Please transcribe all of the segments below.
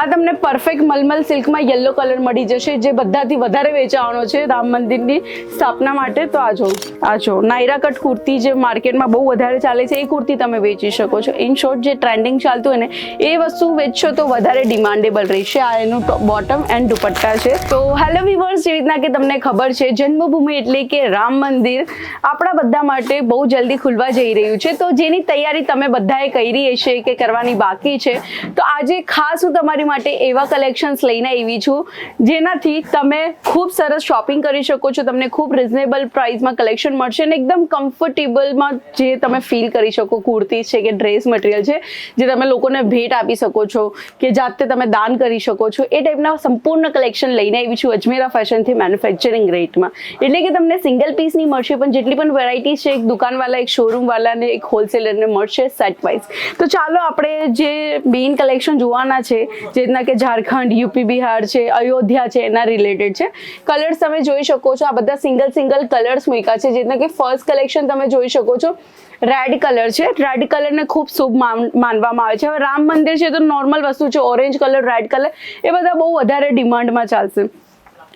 આ તમને પરફેક્ટ મલમલ સિલ્કમાં યલો કલર મળી જશે, જે બધાથી વધારે વેચાવાનો છે રામ મંદિરની સ્થાપના માટે. તો આ જો આ જો, નાયરા કટ કુર્તી જે માર્કેટમાં બહુ વધારે ચાલે છે, એ કુર્તી તમે વેચી શકો છો. ઇન શોર્ટ જે ટ્રેન્ડિંગ ચાલતું હોય ને, એ વસ્તુ વેચશો તો વધારે ડિમાન્ડેબલ રહેશે. આ એનું બોટમ એન્ડ દુપટ્ટા છે. તો હેલો વિવર્સ જેવી રીતના કે તમને ખબર છે, જન્મભૂમિ એટલે કે રામ મંદિર આપણા બધા માટે બહુ જલ્દી ખુલવા જઈ રહ્યું છે. તો જેની તૈયારી તમે બધાએ કરી હશે કે કરવાની બાકી છે, તો આજે ખાસ હું તમારી માટે એવા કલેક્શન્સ લઈને આવી છું, જેનાથી તમે ખૂબ સરસ શોપિંગ કરી શકો છો, તમને ખૂબ રિઝનેબલ પ્રાઇસમાં કલેક્શન મળશે અને એકદમ કમ્ફર્ટેબલમાં જે તમે ફીલ કરી શકો, કુર્તી છે કે ડ્રેસ મટીરિયલ છે, જે તમે લોકોને ભેટ આપી શકો છો, કે જાતે તમે દાન કરી શકો છો, એ ટાઈપના સંપૂર્ણ કલેક્શન લઈને આવી છું અજમેરા ફેશનથી મેન્યુફેક્ચરિંગ રેટમાં એટલે કે તમને સિંગલ પીસની મળશે, પણ જેટલી પણ વેરાયટી છે, એક દુકાનવાળા એક શોરૂમવાળાને એક હોલસેલરને મળશે સેટ વાઇઝ તો ચાલો આપણે જે મેઇન કલેક્શન જોવાના છે, જે રીતના કે ઝારખંડ, યુપી, બિહાર છે, અયોધ્યા છે, એના રિલેટેડ છે. કલર્સ તમે જોઈ શકો છો, આ બધા સિંગલ સિંગલ કલર્સ મૂક્યા છે જે રીતના કે ફર્સ્ટ કલેક્શન તમે જોઈ શકો છો. રેડ કલર છે. રેડ કલરને ખૂબ શુભ માન- માનવામાં આવે છે. હવે રામ મંદિર છે તો નોર્મલ વસ્તુ છે ઓરેન્જ કલર રેડ કલર એ બધા બહુ વધારે ડિમાન્ડમાં ચાલશે.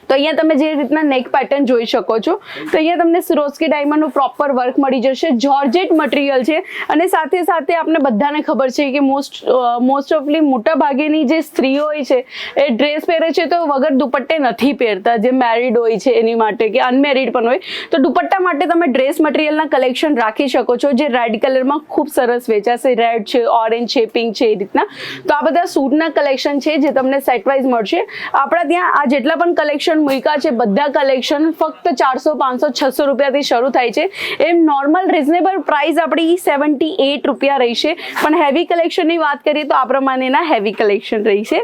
તો અહીંયા તમે જે રીતના નેક પેટર્ન જોઈ શકો છો. તો અહીંયા તમને સિરોસ્કી ડાયમંડનું પ્રોપર વર્ક મળી જશે. જોર્જેટ મટીરિયલ છે. અને સાથે સાથે આપણે બધાને ખબર છે કે મોસ્ટ મોસ્ટ ઓફલી મોટા ભાગેની જે સ્ત્રીઓ હોય છે, એ ડ્રેસ પહેરે છે તો વગર દુપટ્ટે નથી પહેરતા. જે મેરિડ હોય છે એની માટે કે અનમેરિડ પણ હોય. તો દુપટ્ટા માટે તમે ડ્રેસ મટીરિયલના કલેક્શન રાખી શકો છો, જે રેડ કલરમાં ખૂબ સરસ વેચાશે. રેડ છે ઓરેન્જ છે પિંક છે, એ રીતના. તો આ બધા સૂટના કલેક્શન છે જે તમને સેટ વાઇઝ મળશે. આપણા ત્યાં આ જેટલા પણ કલેક્શન મૂક્યા છે. બધા કલેક્શન ફક્ત ચારસો, પાંચસો, છસો રૂપિયાથી શરૂ થાય છે. એમ નોર્મલ રિઝનેબલ પ્રાઇસ આપણી સેવન્ટી એટ રૂપિયા રહેશે પણ હેવી કલેક્શનની વાત કરીએ તો આ પ્રમાણેના હેવી કલેક્શન રહેશે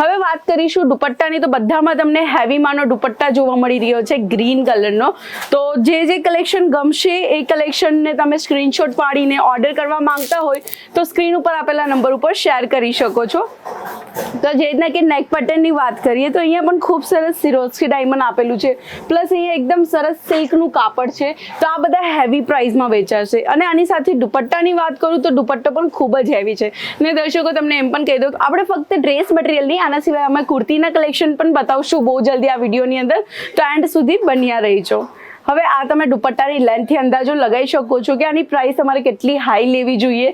હવે વાત કરીશું દુપટ્ટાની. તો બધામાં તમને હેવીમાંનો દુપટ્ટા જોવા મળી રહ્યો છે ગ્રીન કલરનો તો જે જે કલેક્શન ગમશે એ કલેક્શનને તમે સ્ક્રીનશોટ પાડીને ઓર્ડર કરવા માંગતા હોય તો સ્ક્રીન ઉપર આપેલા નંબર ઉપર શેર કરી શકો છો. તો જે રીતના કે નેક પટનની વાત કરીએ તો અહીંયા પણ ખૂબ સરસ સિરોસ્કી ડાયમંડ આપેલું છે. પ્લસ અહીંયા એકદમ સરસ સિલ્કનું કાપડ છે. તો આ બધા હેવી પ્રાઇસમાં વેચાશે. અને આની સાથે દુપટ્ટાની વાત કરું તો દુપટ્ટો પણ ખૂબ જ હેવી છે. ને દર્શકો, તમને એમ પણ કહી દઉં આપણે ફક્ત ડ્રેસ મટીરિયલ નહીં, આના સિવાય અમે કુર્તીના કલેક્શન પણ બતાવશું બહુ જલ્દી આ વિડીયોની અંદર. તો એન્ડ સુધી બન્યા રહીજો. હવે આ તમે દુપટ્ટાની લેન્થથી અંદાજો લગાવી શકો છો કે આની પ્રાઇસ તમારે કેટલી હાઈ લેવી જોઈએ.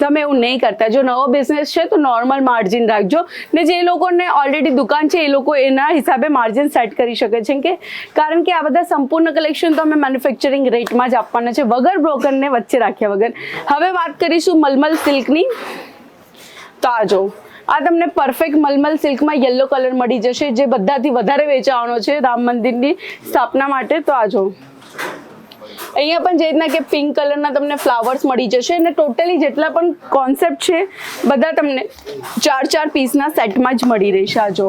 તમે એવું નહીં કરતા. જો નવો બિઝનેસ છે, તો નોર્મલ માર્જિન રાખજો. ને જે લોકોને ઓલરેડી દુકાન છે, એ લોકો એના હિસાબે માર્જિન સેટ કરી શકે છે. કે કારણ કે આ બધા સંપૂર્ણ કલેક્શન તો અમે મેન્યુફેક્ચરિંગ રેટમાં જ આપવાના છે. વગર બ્રોકરને વચ્ચે રાખ્યા વગર. હવે વાત કરીશું મલમલ સિલ્કની. તો આ જો. આ તમને પરફેક્ટ મલમલ સિલ્કમાં યલો કલર મળી જશે. જે બધાથી વધારે વેચાવાનો છે રામ મંદિરની સ્થાપના માટે. તો આ જો. અહીંયા પણ જે રીતના કે પિંક કલરના તમને ફ્લાવર્સ મળી જશે અને ટોટલી જેટલા પણ કોન્સેપ્ટ છે, બધા તમને ચાર ચાર પીસના સેટમાં જ મળી રહેશે આ જો.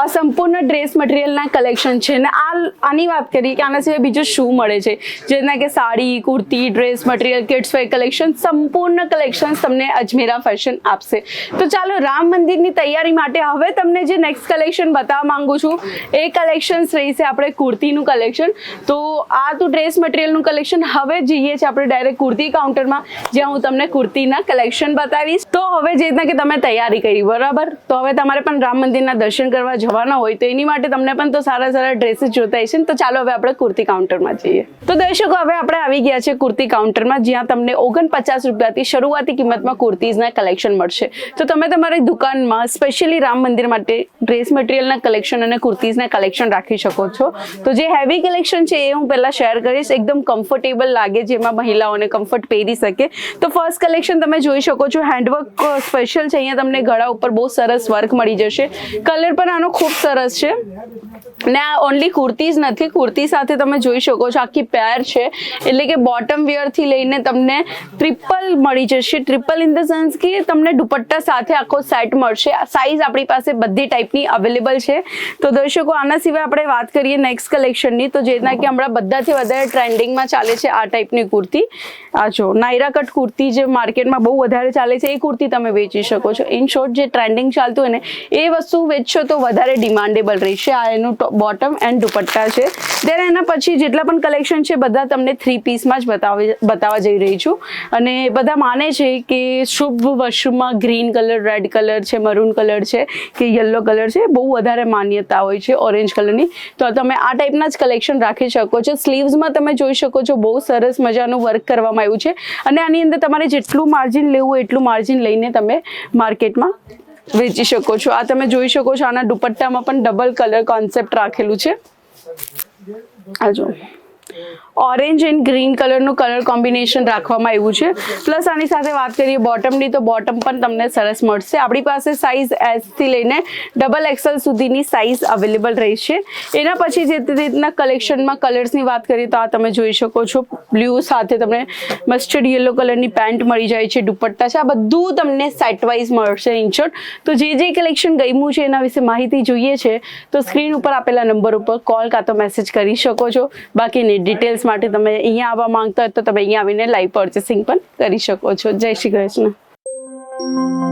આ સંપૂર્ણ ડ્રેસ મટીરિયલના કલેક્શન છે ને આ આની વાત કરીએ કે આના સિવાય બીજું શું મળે છે? જેના કે sari, kurti, dress material, kids wear collection, સંપૂર્ણ કલેક્શન તમને અજમેરા ફેશન આપશે. તો ચાલો રામ મંદિરની તૈયારી માટે હવે તમને જે નેક્સ્ટ કલેક્શન બતાવવા માંગુ છું, એ કલેક્શન્સ રહેશે આપણે કુર્તીનું કલેક્શન તો આ તો ડ્રેસ મટીરિયલનું કલેક્શન હવે જઈએ છીએ આપણે ડાયરેક્ટ કુર્તી કાઉન્ટરમાં જ્યાં હું તમને કુર્તીના કલેક્શન બતાવીશ. તો હવે જે રીતના કે તમે તૈયારી કરી, બરાબર? તો હવે તમારે પણ રામ મંદિરના દર્શન કરવા જવાના હોય તો એની માટે તમને પણ તો સારા સારા ડ્રેસીસ જોતા હશે ને. તો ચાલો હવે આપણે કુર્તી કાઉન્ટરમાં જઈએ. તો દર્શકો, હવે આપણે આવી ગયા છે કુર્તી કાઉન્ટરમાં જ્યાં તમને ઓગણપચાસ રૂપિયાથી શરૂઆતી કિંમતમાં કુર્તીઝના કલેક્શન મળશે. તો તમે તમારી દુકાનમાં સ્પેશિયલી રામ મંદિર માટે ડ્રેસ મટીરિયલના કલેક્શન અને કુર્તીઝના કલેક્શન રાખી શકો છો. તો જે હેવી કલેક્શન છે એ હું પહેલાં શેર કરીશ. એકદમ કમ્ફર્ટેબલ લાગે જેમાં મહિલાઓને કમ્ફર્ટ પહેરી શકે. તો ફર્સ્ટ કલેક્શન તમે જોઈ શકો છો. હેન્ડવર્ક સ્પેશિયલ છે. અહીંયા તમને ગળા ઉપર બહુ સરસ વર્ક મળી જશે. કલર પણ આનો ખૂબ સરસ છે. ને આ ઓનલી કુર્તી જ નથી. કુર્તી સાથે તમે જોઈ શકો છો આખી પેર છે. એટલે કે બોટમ વેરથી લઈને તમને ટ્રિપલ મળી જશે. ટ્રિપલ ઇન ધ સેન્સ કે તમને દુપટ્ટા સાથે આખો સેટ મળશે. સાઇઝ આપણી પાસે બધી ટાઈપની અવેલેબલ છે. તો દર્શકો, આના સિવાય આપણે વાત કરીએ નેક્સ્ટ કલેક્શનની તો જેના કે હમણાં બધાથી વધારે ટ્રેન્ડિંગમાં ચાલે છે આ ટાઈપની કુર્તી. આ જો, નાયરા કટ કુર્તી જે માર્કેટમાં બહુ વધારે ચાલે છે, એ કુર્તી તમે વેચી શકો છો. ઇન શોર્ટ જે ટ્રેન્ડિંગ ચાલતું હોય ને, એ વસ્તુ વેચશો તો વધારે વધારે ડિમાન્ડેબલ રહેશે. આ એનું બોટમ એન્ડ દુપટ્ટા છે. દેન એના પછી જેટલા પણ કલેક્શન છે, બધા તમને થ્રી પીસમાં જ બતાવી, બતાવવા જઈ રહી છું. અને બધા માને છે કે શુભ વસ્તુમાં ગ્રીન કલર રેડ કલર છે મરૂન કલર છે, કે યલો કલર છે, બહુ વધારે માન્યતા હોય છે ઓરેન્જ કલરની તો તમે આ ટાઈપના જ કલેક્શન રાખી શકો છો. સ્લીવ્સમાં તમે જોઈ શકો છો, બહુ સરસ મજાનું વર્ક કરવામાં આવ્યું છે. અને આની અંદર તમારે જેટલું માર્જિન લેવું એટલું માર્જિન લઈને તમે માર્કેટમાં વેચી શકો છો. આ તમે જોઈ શકો છો, આના દુપટ્ટામાં પણ ડબલ કલર કોન્સેપ્ટ રાખેલું છે. આ જો. ઓરેન્જ એન્ડ ગ્રીન કલરનું કલર કોમ્બિનેશન રાખવામાં આવ્યું છે. પ્લસ આની સાથે વાત કરીએ બોટમની, તો બોટમ પણ તમને સરસ મળશે. આપણી પાસે સાઇઝ એસથી લઈને ડબલ એક્સેલ સુધીની સાઇઝ અવેલેબલ રહેશે. એના પછી જે રીતના કલેક્શનમાં કલર્સની વાત કરીએ, તો આ તમે જોઈ શકો છો. બ્લુ સાથે તમને મસ્ટર્ડ યલો કલરની પેન્ટ મળી જાય છે, દુપટ્ટા છે. આ બધું તમને સેટ વાઇઝ મળશે ઇનશોર્ટ. તો જે જે કલેક્શન ગમ્યું છે, એના વિશે માહિતી જોઈએ છે, તો સ્ક્રીન ઉપર આપેલા નંબર ઉપર કોલ કાં તો મેસેજ કરી શકો છો. બાકીની ડિટેલ્સ માટે તમે અહીંયા આવવા માંગતા હોય તો તમે અહીંયા આવીને લાઈવ પર્ચેસિંગ પણ કરી શકો છો. જય શ્રી કૃષ્ણ.